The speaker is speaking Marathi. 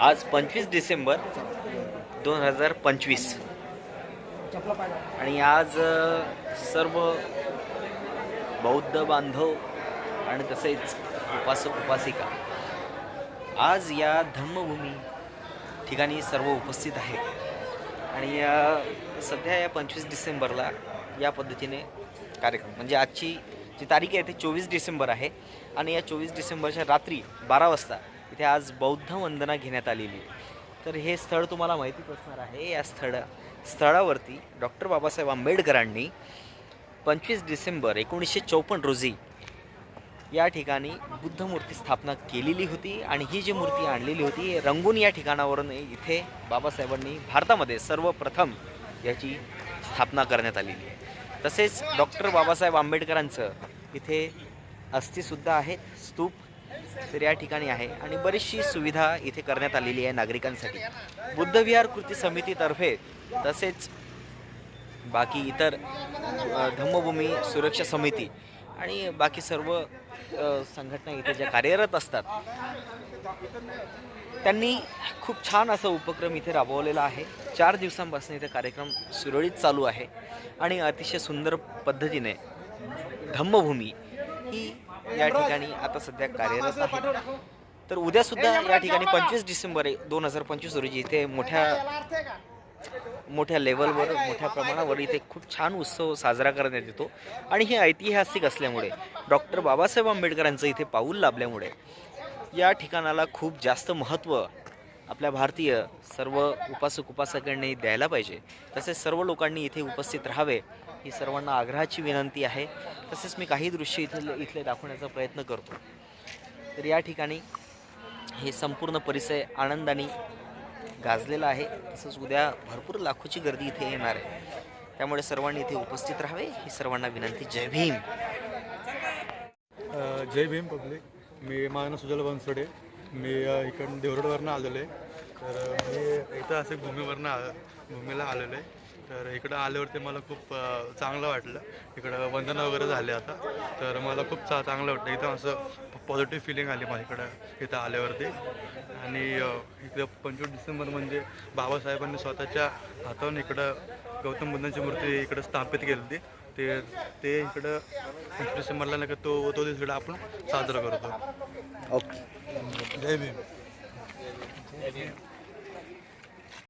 आज पंचवीस डिसेंबर दोन हजार पंचवीस. आणि आज सर्व बौद्ध बांधव आणि तसेच उपासक उपासिका आज या धम्मभूमी ठिकाणी सर्व उपस्थित आहेत. आणि या सध्या या पंचवीस डिसेंबरला या पद्धतीने कार्यक्रम म्हणजे आजची जी तारीख आहे ती चोवीस डिसेंबर आहे. आणि या चोवीस डिसेंबरच्या रात्री बारा वाजता इथे आज बौद्ध वंदना घेण्यात आलेली आहे. तर हे स्थळ तुम्हाला माहितीच असणार आहे या स्थळ स्थळावरती डॉक्टर बाबासाहेब आंबेडकरांनी पंचवीस डिसेंबर एकोणीसशे चौपन्न रोजी या ठिकाणी बुद्ध मूर्ती स्थापना केलेली होती आणि ही जी मूर्ती आणलेली होती रंगून या ठिकाणावरून इथे बाबासाहेबांनी भारतामध्ये सर्वप्रथम याची स्थापना करण्यात आलेली आहे तसेच डॉक्टर बाबासाहेब आंबेडकरांचं इथे अस्थिसुद्धा आहेत स्तूप तर या ठिकाणी आहे. आणि बरीचशी सुविधा इथे करण्यात आलेली आहे नागरिकांसाठी. बुद्धविहार कृती समितीतर्फे तसेच बाकी इतर धम्मभूमी सुरक्षा समिती आणि बाकी सर्व संघटना इथे ज्या कार्यरत असतात त्यांनी खूप छान असा उपक्रम इथे राबवलेला आहे. चार दिवसांपासून इथे कार्यक्रम सुरळीत चालू आहे. आणि अतिशय सुंदर पद्धतीने धम्मभूमी ही या ठिकाणी आता सध्या कार्यरत आहे. तर उद्यासुद्धा या ठिकाणी पंचवीस डिसेंबर दोन हजार पंचवीस रोजी इथे मोठ्या मोठ्या लेवलवर मोठ्या प्रमाणावर इथे खूप छान उत्सव साजरा करण्यात येतो. आणि हे ऐतिहासिक असल्यामुळे डॉक्टर बाबासाहेब आंबेडकरांचं इथे पाऊल लाभल्यामुळे या ठिकाणाला खूप जास्त महत्त्व आपल्या भारतीय सर्व उपासक उपासकांनी द्यायला पाहिजे. तसेच सर्व लोकांनी इथे उपस्थित राहावे. ही सर्वांना आग्रहाची विनंती आहे. तसेच मी काही दृश्य इथले इथले दाखवण्याचा प्रयत्न करतो. तर या ठिकाणी हे संपूर्ण परिसर आनंदाने गाजलेला आहे. तसंच उद्या भरपूर लाखोची गर्दी इथे येणार आहे. त्यामुळे सर्वांनी इथे उपस्थित राहावे. ही सर्वांना विनंती. जय भीम. जय भीम पब्लिक. मी मानस सुजल बनसोडे. मी इकडून देवरोडवरनं आलेलो आहे. तर मी मी ऐतिहासिक भूमीवरनं भूमीला आलेलो आहे. तर इकडं आल्यावरती मला खूप चांगलं वाटलं. इकडं वंदना वगैरे झाले आता. तर मला खूप चा चांगलं वाटलं. इथं असं पॉझिटिव्ह फिलिंग आली मला इकडं इथं आल्यावरती. आणि इकडं पंचवीस डिसेंबर म्हणजे बाबासाहेबांनी स्वतःच्या हातावरून इकडं गौतम बुद्धांची मूर्ती इकडं स्थापित केली होती. ते ते इकडं पंचवीस डिसेंबरला नाही का तो तो दिवस इकडं आपण साजरा करतो. ओके. जय भीम.